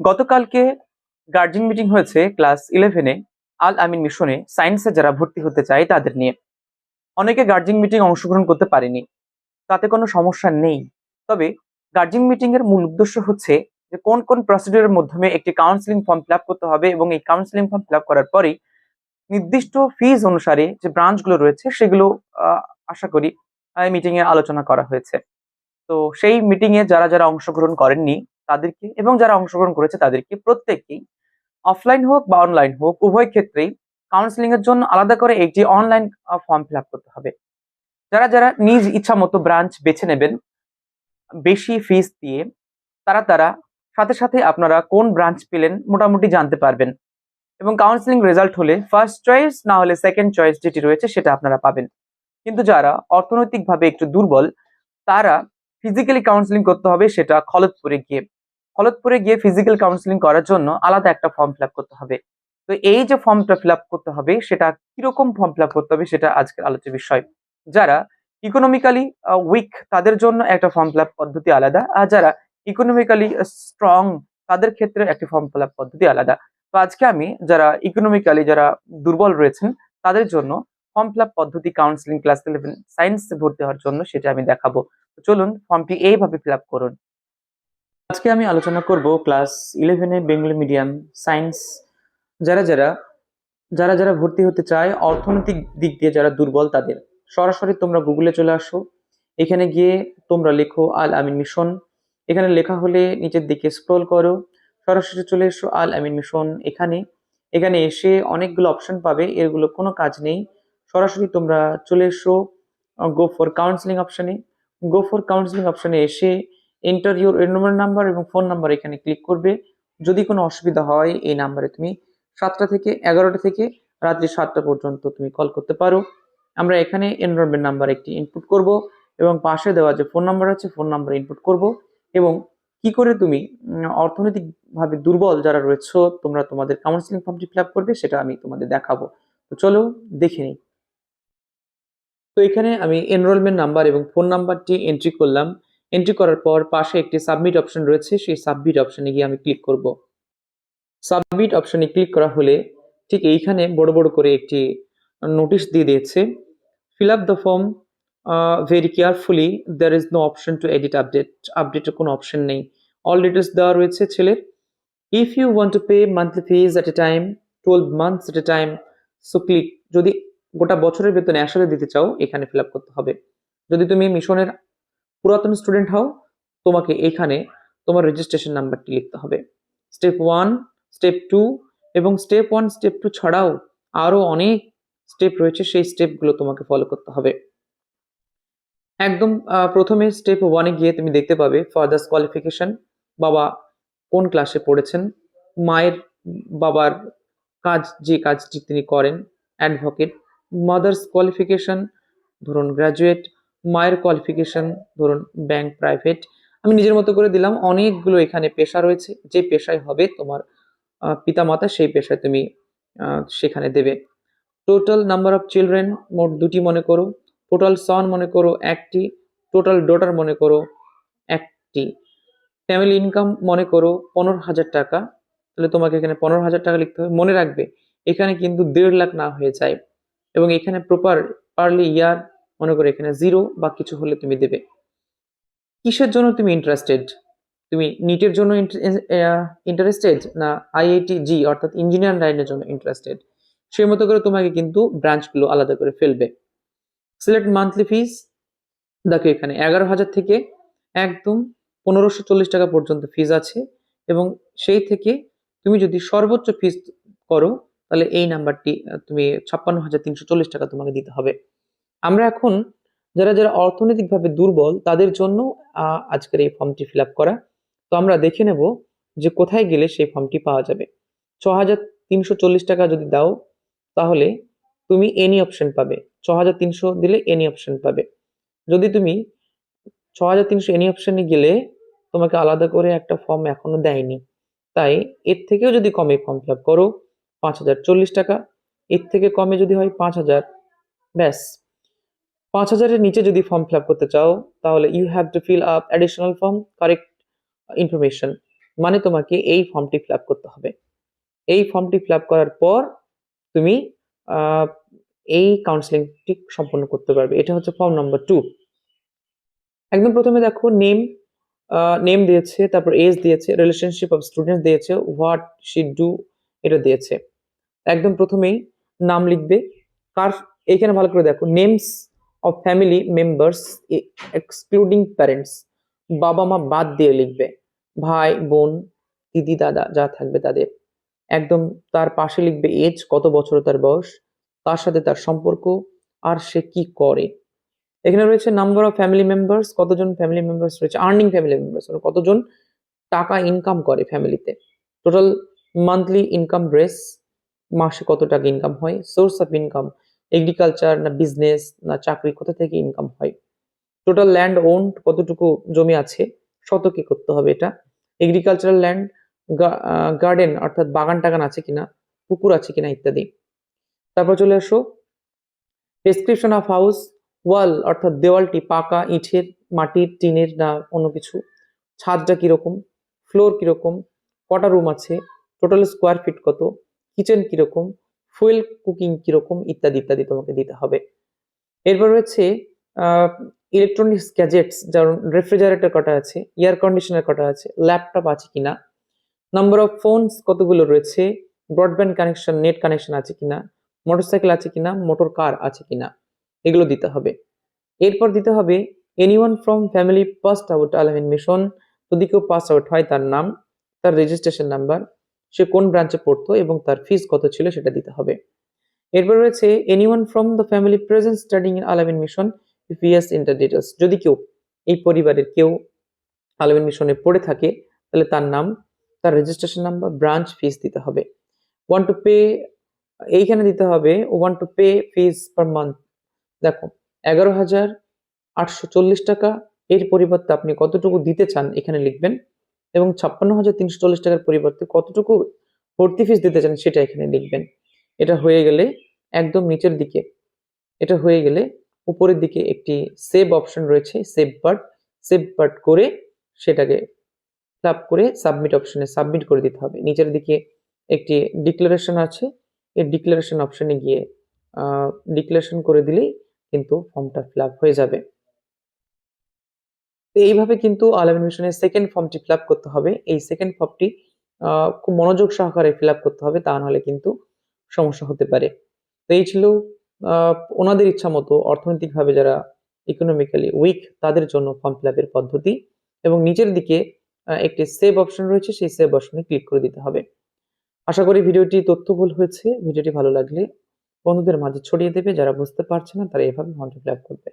গতকালকে guardian meeting হয়েছে class ইলেভেনে আল আমিন মিশনে সায়েন্সে যারা ভর্তি হতে চায় তাদের নিয়ে। অনেকে গার্জিয়ান মিটিং অংশগ্রহণ করতে পারেনি। তাতে কোনো সমস্যা নেই। তবে গার্জিয়ান মিটিং এর মূল উদ্দেশ্য হচ্ছে যে কোন কোন প্রসিডিউরের মাধ্যমে একটি কাউন্সিলিং ফর্ম ফিল করতে হবে এবং এই কাউন্সিলিং ফর্ম ফিল করার পরেই নির্দিষ্ট ফিজ অনুসারে যে ব্রাঞ্চগুলো রয়েছে সেগুলো আশা করি এই মিটিং এ আলোচনা করা হয়েছে। তো সেই মিটিং এ যারা যারা অংশগ্রহণ করেননি তাদেরকে এবং যারা অংশগ্রহণ করেছে তাদেরকে প্রত্যেককেই অফলাইন হোক বা অনলাইন হোক, উভয় ক্ষেত্রেই কাউন্সিলিং এর জন্য আলাদা করে একটি অনলাইন ফর্ম ফিল করতে হবে। যারা যারা নিজ ইচ্ছা মতো ব্রাঞ্চ বেছে নেবেন, বেশি ফিস দিয়ে তারা তারা সাথে সাথে আপনারা কোন ব্রাঞ্চ পেলেন মোটামুটি জানতে পারবেন। এবং কাউন্সিলিং রেজাল্ট হলে ফার্স্ট চয়েস না হলে সেকেন্ড চয়েস যেটি রয়েছে সেটা আপনারা পাবেন। কিন্তু যারা অর্থনৈতিকভাবে একটু দুর্বল, তারা ফিজিক্যালি কাউন্সিলিং করতে হবে সেটা খলতপুরে গিয়ে। খলতপুরে গিয়ে ফিজিক্যাল কাউন্সিলিং করার জন্য আলাদা একটা ফর্ম ফিল করতে হবে। তো এই যে ফর্মটা ফিল করতে হবে, সেটা কীরকম ফর্ম ফিল করতে হবে সেটা আজকের আলোচ্য বিষয়। যারা ইকোনমিক্যালি উইক তাদের জন্য একটা ফর্ম ফিল পদ্ধতি আলাদা, আর যারা ইকোনমিক্যালি স্ট্রং তাদের ক্ষেত্রে একটি ফর্ম ফিল পদ্ধতি আলাদা। তো আজকে আমি যারা ইকোনমিক্যালি যারা দুর্বল রয়েছেন, তাদের জন্য ফর্ম ফিল পদ্ধতি কাউন্সিলিং ক্লাস ইলেভেন সায়েন্স ভর্তি হওয়ার জন্য সেটা আমি দেখাবো। চলুন ফর্মটি এইভাবে ফিল করুন। আজকে আমি আলোচনা করব ক্লাস ইলেভেনে বেঙ্গলি মিডিয়াম সায়েন্স। যারা যারা যারা যারা ভর্তি হতে চায়, অর্থনৈতিক দিক দিয়ে যারা দুর্বল তাদের, সরাসরি তোমরা গুগলে চলে আসো। এখানে গিয়ে তোমরা লেখো আল আমিন মিশন। এখানে লেখা হলে নিচের দিকে স্ক্রল করো। সরাসরি চলে এসো আল আমিন মিশন এখানে। এখানে এসে অনেকগুলো অপশন পাবে এরগুলো কোনো কাজ নেই। সরাসরি তোমরা চলে এসো গো ফর কাউন্সিলিং অপশানে গো ফর কাউন্সিলিং অপশানে এসে এন্টার ইউর এনরোলমেন্ট নাম্বার এবং ফোন নাম্বার এখানে ক্লিক করবে। যদি কোনো অসুবিধা হয়, এই নাম্বারে তুমি সাতটা থেকে এগারোটা থেকে রাত্রি সাতটা পর্যন্ত তুমি কল করতে পারো। আমরা এখানে এনরোলমেন্ট নাম্বার একটি ইনপুট করব এবং পাশে দেওয়া যে ফোন নাম্বার আছে ফোন নাম্বার ইনপুট করব এবং কি করে তুমি অর্থনৈতিকভাবে দুর্বল যারা রয়েছে, তোমরা তোমাদের কাউন্সিলিং ফর্মটি ফিল আপ করবে, সেটা আমি তোমাদের দেখাবো। তো চলো দেখে নিই। তো এখানে আমি এনরোলমেন্ট নাম্বার এবং ফোন নাম্বারটি এন্ট্রি করলাম। এন্ট্রি করার পর পাশে একটি সাবমিট অপশন রয়েছে, সেই সাবমিট অপশনে গিয়ে আমি ক্লিক করব। সাবমিট অপশনে ক্লিক করা হলে ঠিক এইখানে বড় বড় করে একটি নোটিশ দিয়ে দিয়েছে fill up the form very carefully there is no option to edit update আপডেটের কোনো অপশন নেই। অল ডিটেলস দেওয়া রয়েছে ছেলের। If you want to pay monthly fees at a time twelve months at a time so click যদি গোটা বছরের বেতন একসাথে দিতে চাও, এখানে ফিল আপ করতে হবে। যদি তুমি মিশনের পুরাতন স্টুডেন্ট হও, তোমাকে এখানে তোমার রেজিস্ট্রেশন নাম্বারটি লিখতে হবে। স্টেপ ওয়ান স্টেপ টু এবং স্টেপ ওয়ান স্টেপ টু ছাড়াও আরও অনেক স্টেপ রয়েছে, সেই স্টেপগুলো তোমাকে ফলো করতে হবে। একদম প্রথমে স্টেপ ওয়ানে গিয়ে তুমি দেখতে পাবে ফাদার্স কোয়ালিফিকেশন বাবা কোন ক্লাসে পড়েছেন, মায়ের, বাবার কাজ, যে কাজটি তিনি করেন অ্যাডভোকেট মাদার্স কোয়ালিফিকেশন ধরুন গ্র্যাজুয়েট মায়ের কোয়ালিফিকেশন ধরুন ব্যাংক প্রাইভেট আমি নিজের মতো করে দিলাম, অনেকগুলো এখানে পেশা রয়েছে, যে পেশায় হবে তোমার পিতামাতা, সেই পেশায় তুমি সেখানে দেবে। টোটাল নাম্বার অফ চিলড্রেন মোট দুটি মনে করো টোটাল সন মনে করো একটি টোটাল ডোটার মনে করো একটি। ফ্যামিলি ইনকাম মনে করো পনেরো হাজার টাকা, তাহলে তোমাকে এখানে পনেরো হাজার টাকা লিখতে হবে, মনে রাখবে, এখানে কিন্তু দেড় লাখ না হয়ে যায়। এবং এখানে প্রপার পারলি ইয়ার মনে করো এখানে জিরো বা কিছু হলে তুমি দেবে। কিসের জন্য তুমি ইন্টারেস্টেড তুমি নিটের জন্য ইন্টারেস্টেড না আইআইটি জি অর্থাৎ ইঞ্জিনিয়ার লাইনের জন্য ইন্টারেস্টেড সেই মতো করে তোমাকে কিন্তু ব্রাঞ্চগুলো আলাদা করে ফেলবে। সিলেক্ট মান্থলি ফিস দেখো এখানে এগারো হাজার থেকে একদম পনেরোশো চল্লিশ টাকা পর্যন্ত ফিজ আছে এবং সেই থেকে তুমি যদি সর্বোচ্চ ফিস করো, তাহলে এই নাম্বারটি তুমি ছাপ্পান্ন হাজার তিনশো চল্লিশ টাকা তোমাকে দিতে হবে। আমরা এখন যারা যারা অর্থনৈতিকভাবে দুর্বল, তাদের জন্য আজকের এই ফর্মটি ফিল করা। তো আমরা দেখে নেব যে কোথায় গেলে সেই ফর্মটি পাওয়া যাবে। ছ হাজার তিনশো চল্লিশ টাকা যদি দাও, তাহলে তুমি এনি অপশন পাবে। ছ হাজার তিনশো দিলে এনি অপশন পাবে। যদি তুমি ছ হাজার তিনশো এনি অপশনে গেলে, তোমাকে আলাদা করে একটা ফর্ম এখনও দেয়নি। তাই এর থেকেও যদি কমে ফর্ম ফিল করো, পাঁচ হাজার চল্লিশ টাকা। এর থেকে কমে যদি হয় পাঁচ হাজার, ব্যাস। পাঁচ হাজারের নিচে যদি ফর্ম ফিল আপ করতে চাও, তাহলে you have to fill up additional form correct information মানে তোমাকে এই ফর্মটি ফিল আপ করতে হবে। এই ফর্মটি ফিল আপ করার পর তুমি এই কাউন্সিলিংটি সম্পন্ন করতে পারবে। এটা হচ্ছে ফর্ম নাম্বার টু একদম প্রথমে দেখো নেম নেম দিয়েছে, তারপর এজ দিয়েছে রিলেশনশিপ অফ স্টুডেন্ট দিয়েছে হোয়াট শি ডু এটা দিয়েছে। একদম প্রথমেই নাম লিখবে। কার এইখানে ভালো করে দেখো names of family members excluding parents বাবা মা বাদ দিয়ে লিখবে, ভাই, বোন, দিদি, দাদা, যা থাকবে তাদের। একদম তার পাশে লিখবে এজ কত বছর তার বয়স, তার সাথে তার সম্পর্ক, আর সে কি করে। এখানে রয়েছে নাম্বার অফ ফ্যামিলি মেম্বার্স কতজন ফ্যামিলি মেম্বার্স রয়েছে আর্নিং ফ্যামিলি মেম্বার্স কতজন টাকা ইনকাম করে ফ্যামিলিতে টোটাল মান্থলি ইনকাম ব্রেস মাসে কত টাকা ইনকাম হয় সোর্স অফ ইনকাম এগ্রিকালচার না বিজনেস না চাকরি, কোথা থেকে ইনকাম হয়? টোটাল ল্যান্ড ওন্ড কতটুকু জমি আছে? শতকে করতে হবে এটা। এগ্রিকালচারাল ল্যান্ড গার্ডেন অর্থাৎ বাগান টাগান আছে কিনা? পুকুর আছে কিনা? ইত্যাদি। তারপর চলে আসো। প্রেসক্রিপশন অফ হাউস ওয়াল অর্থাৎ দেওয়ালটি পাকা, ইটের, মাটির, টিনের, না অন্য কিছু? ছাদটা কীরকম? ফ্লোর কীরকম? কটা রুম আছে? টোটাল স্কোয়ার ফিট কত? কিচেন কীরকম? ফুয়েল কুকিং কীরকম ইত্যাদি ইত্যাদি তোমাকে দিতে হবে। এরপর রয়েছে ইলেকট্রনিক্স গ্যাজেটস যেমন রেফ্রিজারেটর কটা আছে এয়ার কন্ডিশনার কটা আছে ল্যাপটপ আছে কিনা নাম্বার অফ ফোনস কতগুলো রয়েছে ব্রডব্যান্ড কানেকশন নেট কানেকশন আছে কিনা মোটরসাইকেল আছে কিনা মোটর কার আছে কিনা, এগুলো দিতে হবে। এরপর দিতে হবে anyone from family passed out Al Ameen mission যদি কেউ পাস আউট হয় তার নাম, তার রেজিস্ট্রেশন নাম্বার সে কোন ব্রাঞ্চে পড়তো এবং তার ফিস কত ছিল সেটা দিতে হবে। এরপর রয়েছে anyone from the family present studying in Al Ameen mission if yes enter details যদি কেউ, এই পরিবারের কেউ আলামিন মিশনে পড়ে থাকে, তাহলে তার নাম, তার রেজিস্ট্রেশন নাম্বার ব্রাঞ্চ ফিস দিতে হবে। ওয়ান টু পে এইখানে দিতে হবে want to pay fees per month দেখো, এগারো হাজার আটশো চল্লিশ টাকা, এর পরিবর্তে আপনি কতটুকু দিতে চান, এখানে লিখবেন। এবং ছাপ্পান্ন হাজার তিনশো চল্লিশ টাকার পরিবর্তে কতটুকু ভর্তি ফিস দিতে চান সেটা এখানে লিখবেন। এটা হয়ে গেলে একদম নিচের দিকে, এটা হয়ে গেলে উপরের দিকে একটি সেভ অপশন রয়েছে সেভ বাট সেভ বাট করে সেটাকে ফ্লাপ করে সাবমিট অপশনে সাবমিট করে দিতে হবে। নিচের দিকে একটি ডিক্লারেশন আছে, এই ডিক্লারেশন অপশনে গিয়ে ডিক্লারেশন করে দিলেই কিন্তু ফর্মটা ফিল হয়ে যাবে। তো এইভাবে কিন্তু আলামিন মিশনের সেকেন্ড ফর্মটি ফিল করতে হবে। এই সেকেন্ড ফর্মটি খুব মনোযোগ সহকারে ফিল করতে হবে, তা নাহলে কিন্তু সমস্যা হতে পারে। তো এই ছিল ওনাদের ইচ্ছা মতো অর্থনৈতিকভাবে যারা ইকোনমিক্যালি উইক তাদের জন্য ফর্ম ফিল পদ্ধতি এবং নিচের দিকে একটি সেভ অপশন রয়েছে, সেই সেভ অপশনে ক্লিক করে দিতে হবে। আশা করি ভিডিওটি তথ্যবহুল হয়েছে। ভিডিওটি ভালো লাগলে বন্ধুদের মাঝে ছড়িয়ে দেবে, যারা বুঝতে পারছে না, তারা এভাবে ফর্ম ফিল করবে।